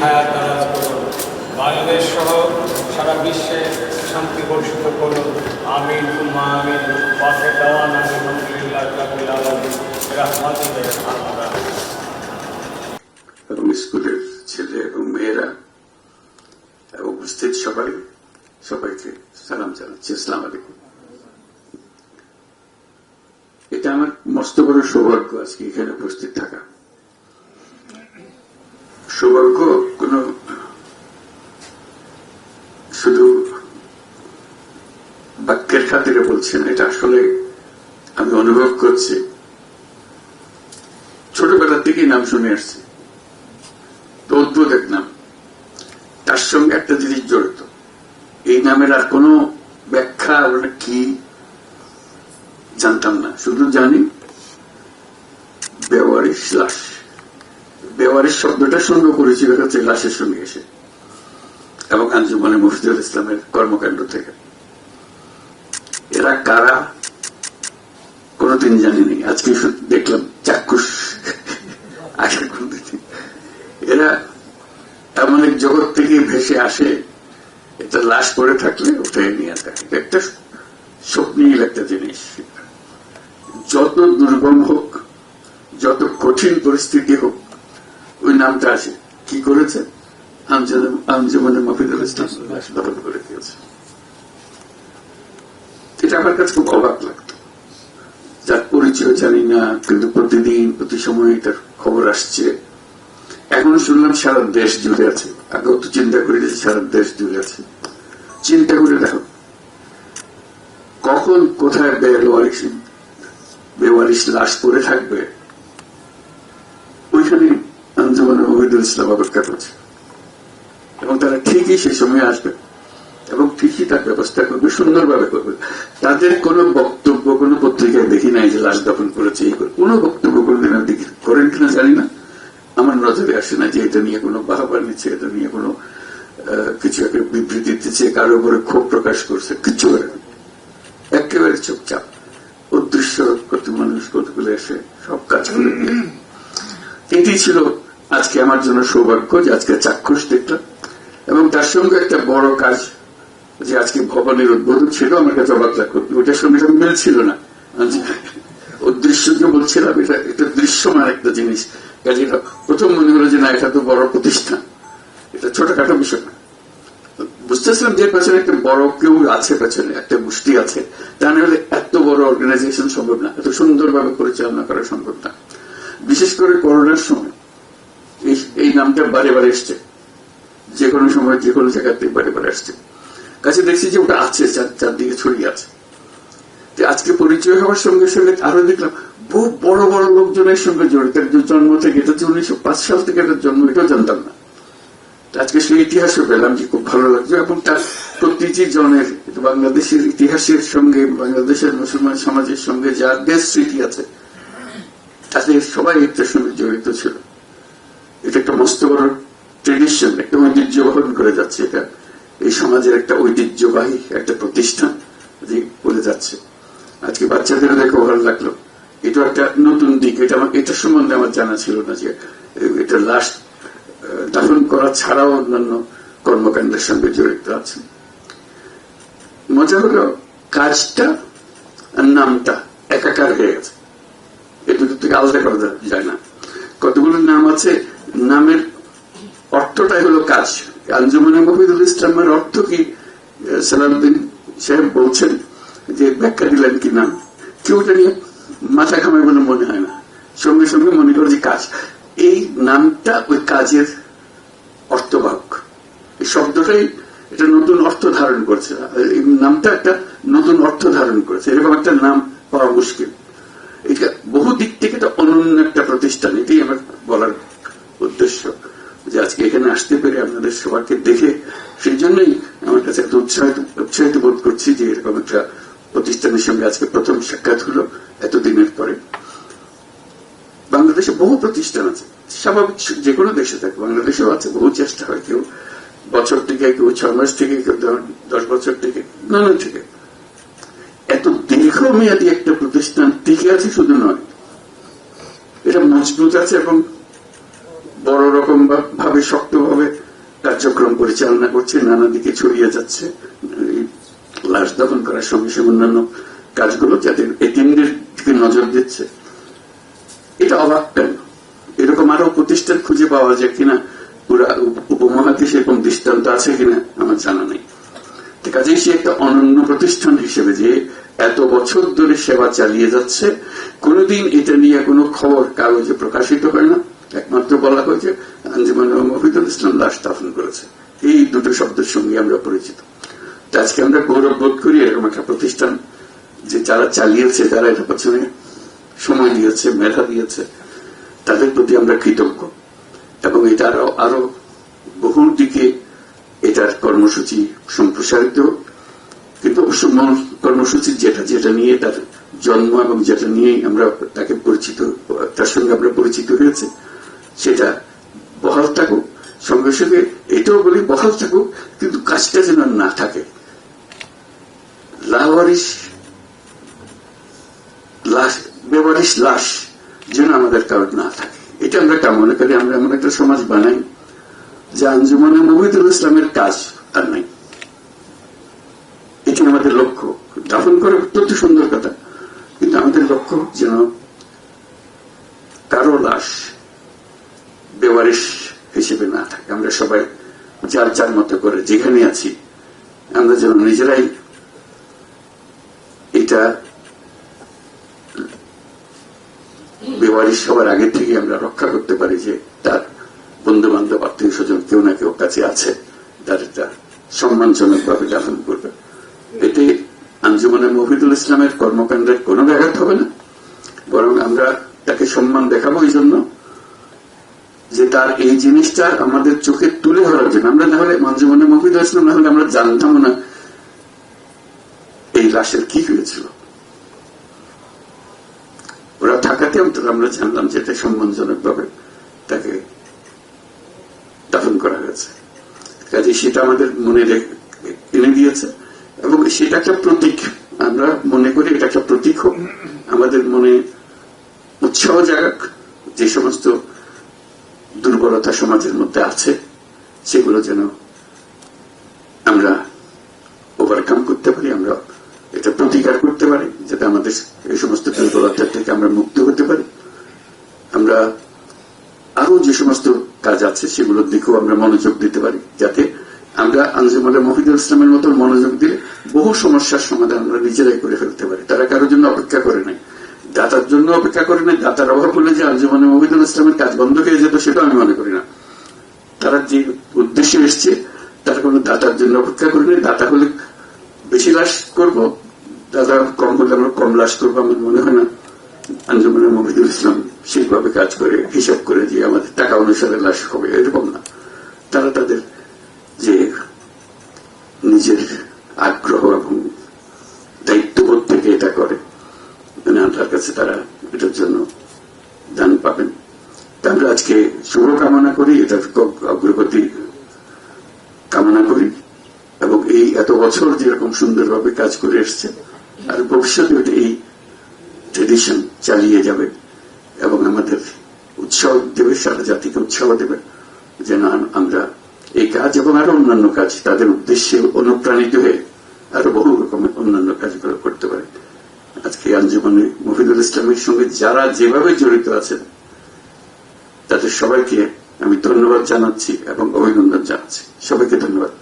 হায়াত দারাজ করুন বাংলাদেশ সহ সারা বিশ্বে শান্তি বর্ষিত করুন আমিন উম্মা আমিন পাশে দেওয়ান আলহামদুলিল্লাহ এবং স্কুলের ছেলে এবং মেয়েরা এবং উপস্থিত সবাই, সবাইকে সালাম জানাচ্ছি ইসলাম এটা আমার মস্ত বড় সৌভাগ্য আজকে এখানে উপস্থিত থাকা। সৌভাগ্য কোন শুধু বাক্যের খাতিরে বলছেন, এটা আসলে আমি অনুভব করছি। ছোটবেলা থেকেই নাম শুনে আসছি। তো অদ্ভুত এক নাম। তার সঙ্গে একটা জিনিস জড়িত। এই নামের আর কোনো ব্যাখ্যা কি জানতাম না। শুধু জানি বেওয়ারিশ লাশ। বেওয়ারিশ শব্দটা সঙ্গে করেছিল হচ্ছে লাশের সঙ্গে এসে। এবং আঞ্জুমানে মফিদুল ইসলামের কর্মকাণ্ড থেকে। এরা কারা? কোনদিন জানিনি। আজকে দেখলাম চাক্ষুষ। আগে কোনদিন। এরা এমন এক জগৎ থেকে ভেসে আসে, এটা লাশ পড়ে থাকলে উঠে নিয়ে এটা একটা স্বপ্নীল একটা জিনিস। যত দুর্গম হোক, যত কঠিন পরিস্থিতি হোক ওই নামটা আছে। কি করেছে? ইসলাম দখল করে দিয়েছে। এটা আমার কাছে খুব অবাক যার পরিচয় জানি না, কিন্তু প্রতিদিন, প্রতি সময় খবর আসছে। এখন শুনলাম সারা দেশ জুড়ে আছে। আগেও তো চিন্তা করে সারা দেশ জুড়ে আছে। চিন্তা করে দেখো। কখন কোথায় বেওয়ারিশ বেওয়ারিশ লাশ পড়ে থাকবে? ওইখানে ওহিদুল ইসলাম অপেক্ষা করছে এবং তারা ঠিকই সে সময় আসবে এবং ঠিকই তার ব্যবস্থা করবে, সুন্দরভাবে করবে তাদের কোনো বক্তব্য, কোনো পত্রিকায় দেখি নাই যে লাশ দফন করেছে, এই করে। কোনো বক্তব্য কোনদিন দেখি করেন কিনা জানি না আমার নজরে আসে না যে এটা নিয়ে কোনো বাহাবা নিচ্ছে, এটা নিয়ে কোনো কিছু একটা বিবৃতি দিচ্ছে, কারও উপরে ক্ষোভ প্রকাশ করছে, কিছু করে না। একেবারে চুপচাপ উদ্দেশ্য কত মানুষ কতগুলো এসে সব কাজ করে। এটি ছিল আজকে আমার জন্য সৌভাগ্য যে আজকে চাক্ষুষ দেখলাম এবং তার সঙ্গে একটা বড় কাজ যে আজকে ভবনের উদ্বোধন ছিল, আমার কাছে অবাক লাগল। ওটার সঙ্গে সঙ্গে মিল ছিল না। আজ উদ্দেশ্যকে বলছিলাম, এটা এটা দৃশ্যমান একটা জিনিস। কাজে প্রথম মনে হলো যে না, এটা তো বড় প্রতিষ্ঠান। এটা ছোটখাটো বিষয় না। বুঝতেছিলাম যে পেছনে একটা বড় কেউ আছে পেছনে, একটা গোষ্ঠী আছে। তা না হলে এত বড় অর্গানাইজেশন সম্ভব না। এত সুন্দরভাবে পরিচালনা করা সম্ভব না। বিশেষ করে করোনার সময় নামটা বারে বারে এসছে। যে কোনো সময় যে কোনো জায়গাতে বারে বারে আসছে। কাছে দেখছি যে ওটা আছে, চার- চারদিকে ছড়িয়ে আছে। আজকে পরিচয় হওয়ার সঙ্গে সঙ্গে আরও দেখলাম, বহু বড় বড় লোকজনের সঙ্গে জড়িত। জন্ম থেকে এটা যে উনিশশো পাঁচ সাল থেকে এটার জন্ম, এটাও জানতাম না। আজকে সেই ইতিহাসও পেলাম যে খুব ভালো লাগছে এবং তার প্রতিটি জনের বাংলাদেশের ইতিহাসের সঙ্গে, বাংলাদেশের মুসলমান সমাজের সঙ্গে যা দেশ স্মৃতি আছে তাদের সবাই এটার সঙ্গে জড়িত ছিল। এটা একটা মস্ত বড় ট্রেডিশন একটা ঐতিহ্য বহন করে যাচ্ছে এটা। এই সমাজের একটা ঐতিহ্যবাহী একটা প্রতিষ্ঠান বলে যাচ্ছে। আজকে বাচ্চাদের দেখে ভালো লাগল। এটা একটা নতুন দিক। এটা আমার এটার সম্বন্ধে আমার জানা ছিল না যে এটা আহ, দাফন করা ছাড়াও অন্যান্য কর্মকাণ্ডের সঙ্গে জড়িত আছে। মজা হলো কাজটা আর নামটা একাকার হয়ে গেছে। এ দুটো থেকে আলাদা করা যায় না। কতগুলো নাম আছে? নামের অর্থটাই হলো কাজ। আঞ্জুমানে মহিদুল ইসলামের অর্থ কি? আহ, সালাউদ্দিন সাহেব বলছেন যে ব্যাখ্যা দিলেন কি নাম কেউ নিয়ে মাথা ঘামায় বলে মনে হয় না। সঙ্গে সঙ্গে মনে করে যে কাজ। এই নামটা ওই কাজের অর্থবাহক এই শব্দটাই এটা নতুন অর্থ ধারণ করছে। এই নামটা একটা নতুন অর্থ ধারণ করেছে। এরকম একটা নাম পাওয়া মুশকিল। এটা বহু দিক থেকে এটা অনন্য একটা প্রতিষ্ঠান। এটাই আমার বলার উদ্দেশ্য। যে আজকে এখানে আসতে পেরে আপনাদের সবাইকে দেখে সেই জন্যই আমার কাছে এত উৎসাহিত উৎসাহিত বোধ করছি যে এরকম একটা প্রতিষ্ঠানের সঙ্গে আজকে প্রথম সাক্ষাৎ হলো এতদিনের পরে। বাংলাদেশে বহু প্রতিষ্ঠান আছে। স্বাভাবিক যে কোনো দেশে থাকে বাংলাদেশেও আছে, বহু চেষ্টা হয় কেউ বছর থেকে, কেউ ছয় মাস থেকে, কেউ দশ বছর থেকে, নানা থেকে। এত দীর্ঘমেয়াদী একটা প্রতিষ্ঠান টিকে আছে শুধু নয়, এটা মজবুত আছে এবং বড় রকম ভাবে শক্তভাবে কার্যক্রম পরিচালনা করছে, নানা দিকে ছড়িয়ে যাচ্ছে। লাশ দহন করার সঙ্গে সঙ্গে অন্যান্য কাজগুলো যাদের এটিএমদের দিকে নজর দিচ্ছে। এটা অবাক কেন? এরকম আরও প্রতিষ্ঠান খুঁজে পাওয়া যায় কিনা? পুরা উপ- উপমহাদেশে এরকম দৃষ্টান্ত আছে কিনা? আমার জানা নেই। কাজেই সে একটা অনন্য প্রতিষ্ঠান হিসেবে যে এত বছর ধরে সেবা চালিয়ে যাচ্ছে, কোনোদিন এটা নিয়ে কোনো খবর কাগজে প্রকাশিত হয় না। একমাত্র বলা হয়েছে, আঞ্জুমান মফিদুল ইসলাম লাশ দাফন করেছে। এই দুটো শব্দের সঙ্গে আমরা পরিচিত। আজকে আমরা গৌরব বোধ করি, এরকম একটা প্রতিষ্ঠান যে যারা চালিয়েছে, যারা এটা পেছনে সময় দিয়েছে, মেধা দিয়েছে, তাদের প্রতি আমরা কৃতজ্ঞ। এবং এটা আরও আরও বহু দিকে এটার কর্মসূচি সম্প্রসারিত। কিন্তু কর্মসূচি যেটা যেটা নিয়ে তার জন্ম এবং যেটা নিয়ে আমরা তাকে পরিচিত, তার সঙ্গে আমরা পরিচিত হয়েছে। সেটা বহাল থাকুক, সঙ্গে সঙ্গে এটাও বলি বহাল থাকুক, কিন্তু কাজটা যেন না থাকে। লাওয়ারিস লাশ বেওয়ারিস লাশ যেন আমাদের কারোর না থাকে। এটা আমরা কামনা করি, আমরা এমন একটা সমাজ বানাই, যে আঞ্জুমানে মহিদুল ইসলামের কাজ আর নাই। এটি আমাদের লক্ষ্য। দাফন করা অত্যন্ত সুন্দর কথা, কিন্তু আমাদের লক্ষ্য যেন কারও লাশ বেওয়ারিশ হিসেবে না থাকে। আমরা সবাই যার যার মতো করে যেখানে আছি, আমরা যেন নিজেরাই এটা বেওয়ারিশ হওয়ার আগে থেকে আমরা রক্ষা করতে পারি যে তার বন্ধু বান্ধব আত্মীয় স্বজন কেউ না কেউ কাছে আছে, তার এটা সম্মানজনক ভাবে দাফন করবে। এতে আঞ্জুমানে মফিদুল ইসলামের কর্মকাণ্ডের কোনো ব্যাঘাত হবে না। বরং আমরা তাকে সম্মান দেখাবো এই জন্য তার এই জিনিসটা আমাদের চোখে তুলে ধরার জন্য। আমরা না হলে মঞ্জুমানে মফিদুল ইসলাম না হলে আমরা জানতাম না এই লাশের কি হয়েছিল। ওরা থাকাতে অন্তত আমরা জানলাম যে এটা সম্মানজনক ভাবে তাকে দাফন করা হয়েছে। কাজে সেটা আমাদের মনে এনে দিয়েছে এবং সেটা একটা প্রতীক। আমরা মনে করি এটা একটা প্রতীক হোক। আমাদের মনে উৎসাহ জাগাক যে সমস্ত দুর্বলতা সমাজের মধ্যে আছে, সেগুলো যেন আমরা ওভারকাম করতে পারি, আমরা এটা প্রতিকার করতে পারি, যাতে আমাদের এই সমস্ত দুর্বলতা থেকে আমরা মুক্ত হতে পারি। আমরা আরও যে সমস্ত কাজ আছে, সেগুলোর দিকেও আমরা মনোযোগ দিতে পারি, যাতে আমরা আঞ্জুমালে মহিদুল ইসলামের মতো মনোযোগ দিলে বহু সমস্যার সমাধান আমরা নিজেরাই করে ফেলতে পারি। তারা কারোর জন্য অপেক্ষা করে নাই। দাতার জন্য অপেক্ষা করে নাই দাতার অভাব হলে যে আঞ্জুমানে মহিদুল ইসলামের কাজ বন্ধ হয়ে যেত সেটা আমি মনে করি না। তারা যে উদ্দেশ্যে এসছে, তারা কোনো দাতার জন্য অপেক্ষা করে নাই দাতা হলে বেশি লাশ করব দাদা কম হলে আমরা কম লাশ করব আমার মনে হয় না। আঞ্জুমানের মহিদুল ইসলাম সেইভাবে কাজ করে, হিসাব করে যে আমাদের টাকা অনুসারে লাশ হবে, এরকম না। তারা তাদের যে নিজের আগ্রহ এবং দায়িত্ববোধ থেকে এটা করে মানে আল্লাহর কাছে তারা এটার জন্য দান পাবেন। তা আমরা আজকে শুভকামনা করি এটার অগ্রগতি কামনা করি এবং এই এত বছর যেরকম সুন্দরভাবে কাজ করে এসছে, আর ভবিষ্যতে এটা এই ট্রেডিশন চালিয়ে যাবে এবং আমাদের উৎসাহ দেবে, সারা জাতিকে উৎসাহ দেবে, যেন আম- আমরা এই কাজ এবং আরও অন্যান্য কাজ তাদের উদ্দেশ্যে অনুপ্রাণিত হয়ে আরও বহু রকমের অন্যান্য কাজগুলো করতে পারে। আজকে আঞ্জুমানে মফিদুল ইসলামের সঙ্গে যারা যেভাবে জড়িত আছেন, তাদের সবাইকে আমি ধন্যবাদ জানাচ্ছি এবং অভিনন্দন জানাচ্ছি। সবাইকে ধন্যবাদ।